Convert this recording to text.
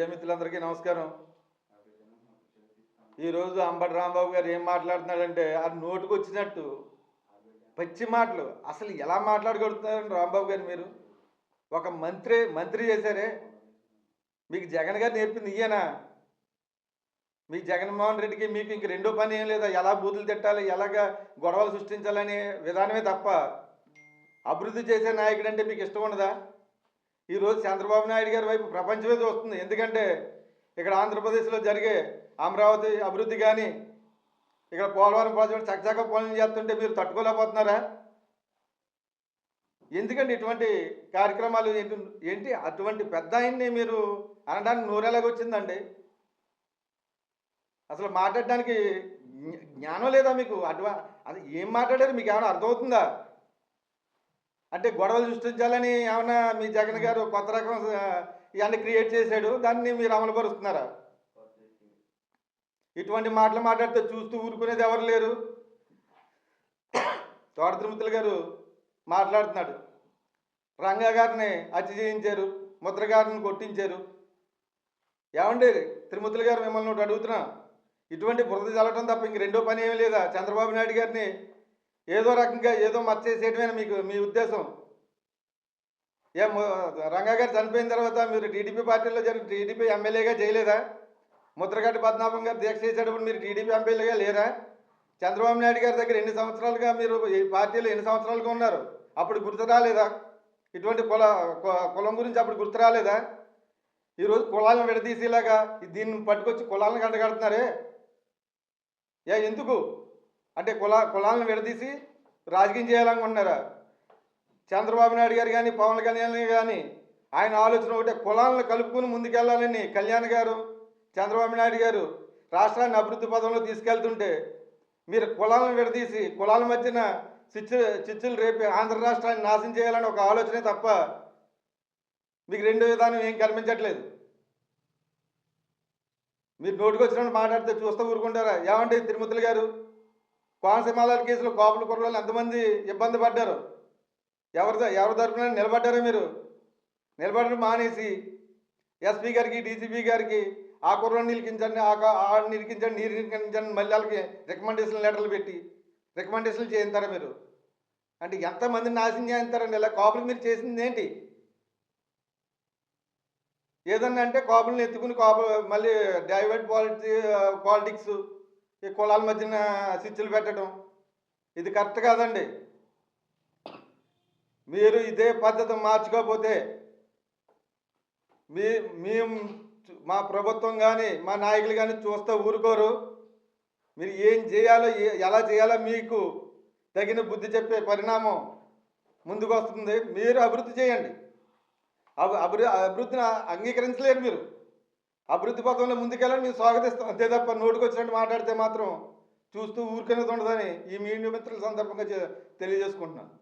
Media మిత్రులందరికీ నమస్కారం. ఈరోజు అంబటి రాంబాబు గారు ఏం మాట్లాడుతున్నాడంటే ఆ నోటుకు వచ్చినట్టు. పచ్చి మాటలు. అసలు ఎలా మాట్లాడగలుగుతున్నారండి రాంబాబు గారు మీరు? ఒక మంత్రి మంత్రి చేశారే. మీకు జగన్ గారు నేర్పింది ఇయ్యనా? మీ జగన్మోహన్ రెడ్డికి మీకు ఇంక రెండో పని ఏం లేదా? ఎలా బూతులు తిట్టాలి? ఎలాగ గొడవలు సృష్టించాలనే విధానమే తప్ప అభివృద్ధి చేసే నాయకుడు అంటే మీకు ఇష్టం ఉండదా? ఈరోజు చంద్రబాబు నాయుడు గారి వైపు ప్రపంచమే చూస్తుంది. ఎందుకంటే ఇక్కడ ఆంధ్రప్రదేశ్లో జరిగే అమరావతి అభివృద్ధి కానీ ఇక్కడ పోలవరం ప్రాజెక్టు చకచక పనులు చేస్తుంటే మీరు తట్టుకోలేకపోతున్నారా? ఎందుకంటే ఇటువంటి కార్యక్రమాలు ఏంటి ఏంటి? అటువంటి పెద్ద ఆయన్ని మీరు అనడానికి నోరెలాగొచ్చిందండి అసలు మాట్లాడడానికి జ్ఞానం లేదా మీకు? అడ్వా అది ఏం మాట్లాడారు? మీకు ఏమైనా అర్థమవుతుందా? అంటే గొడవలు సృష్టించాలని ఏమన్నా మీ జగన్ గారు కొత్త రకం ఇవన్నీ క్రియేట్ చేశాడు దాన్ని మీరు అమలుపరుస్తున్నారా? ఇటువంటి మాటలు మాట్లాడితే చూస్తూ ఊరుకునేది ఎవరు లేరు. తోట తిరుమతులు గారు మాట్లాడుతున్నాడు. రంగా గారిని హత్య చేయించారు ముద్ర గారిని కొట్టించారు. ఏమండి తిరుమతులు గారు మిమ్మల్ని ఒకటి అడుగుతున్నా. ఇటువంటి బురద చల్లటం తప్ప ఇంక రెండో పని ఏమీ లేదా? చంద్రబాబు నాయుడు గారిని ఏదో రకంగా ఏదో మచ్చ మీకు మీ ఉద్దేశం. ఏ ము- రంగా గారు చనిపోయిన తర్వాత మీరు టీడీపీ పార్టీలో జరిగిన టీడీపీ ఎమ్మెల్యేగా చేయలేదా? ముద్రగడ్డ పద్మనాభం గారు దీక్ష చేసేటప్పుడు మీరు టీడీపీ ఎమ్మెల్యేగా లేరా? చంద్రబాబు నాయుడు గారి దగ్గర ఎన్ని సంవత్సరాలుగా మీరు ఈ పార్టీలో ఎన్ని సంవత్సరాలుగా ఉన్నారు? అప్పుడు గుర్తు రాలేదా? ఇటువంటి కుల కులం గురించి అప్పుడు గుర్తు రాలేదా? ఈరోజు కులాలను విడదీసేలాగా దీన్ని పట్టుకొచ్చి కులాలను గంటగడుతున్నారే ఏ ఎందుకు? అంటే కులా కులాలను విడదీసి రాజకీయం చేయాలనుకుంటున్నారా? చంద్రబాబు నాయుడు గారు కానీ పవన్ కళ్యాణ్ కానీ ఆయన ఆలోచన ఒకటే కులాలను కలుపుకుని ముందుకెళ్ళాలని కళ్యాణ్ గారు చంద్రబాబు నాయుడు గారు రాష్ట్రాన్ని అభివృద్ధి పదంలో తీసుకెళ్తుంటే మీరు కులాలను విడదీసి కులాల మధ్యన చిచ్చు చిచ్చులు రేపి ఆంధ్ర రాష్ట్రాన్ని నాశనం చేయాలని ఒక ఆలోచనే తప్ప మీకు రెండో విధానం ఏం కనిపించట్లేదు. మీరు నోటుకొచ్చినట్టు మాట్లాడితే చూస్తూ ఊరుకుంటారా? ఏమంటే తిరుమతులు గారు? కోనసీమాల కేసులో కోపల కుర్రలు ఎంతమంది ఇబ్బంది పడ్డారు? ఎవరిదో ఎవరి తరఫున నిలబడ్డారు మీరు? నిలబడడం మానేసి ఎస్పీ గారికి డీజీపీ గారికి ఆ కుర్రను నిలికించండి ఆ కా- ఆ నిలికించండి నీరు నిలికించండి మళ్ళీ వాళ్ళకి రికమెండేషన్ లెటర్లు పెట్టి రికమెండేషన్లు చేయిస్తారా మీరు? అంటే ఎంతమందిని నాశనం చేయిస్తారండి ఇలా కాపులు మీరు చేసింది ఏంటి? ఏదన్నా అంటే కోపలను ఎత్తుకుని కోప మళ్ళీ డైవర్ట్ పాలిటి పాలిటిక్స్ ఈ కులాల మధ్యన స్విచ్లు పెట్టడం. ఇది కరెక్ట్ కాదండి. మీరు ఇదే పద్ధతి మార్చుకోకపోతే మీ మేము మా ప్రభుత్వం కానీ మా నాయకులు కానీ చూస్తే ఊరుకోరు. మీరు ఏం చేయాలో ఏ- ఎలా చేయాలో మీకు తగిన బుద్ధి చెప్పే పరిణామం ముందుకు వస్తుంది మీరు అభివృద్ధి చేయండి. అభి అభివృ అభివృద్ధిని అంగీకరించలేరు మీరు. అభివృద్ధి పథంలో ముందుకెళ్ళని మేము స్వాగతిస్తాం అంతే తప్ప నోటికి వచ్చినట్టు మాట్లాడితే మాత్రం చూస్తూ ఊరికనేది ఉండదని ఈ మీడియా మిత్రుల సందర్భంగా తెలియజేసుకుంటున్నాను.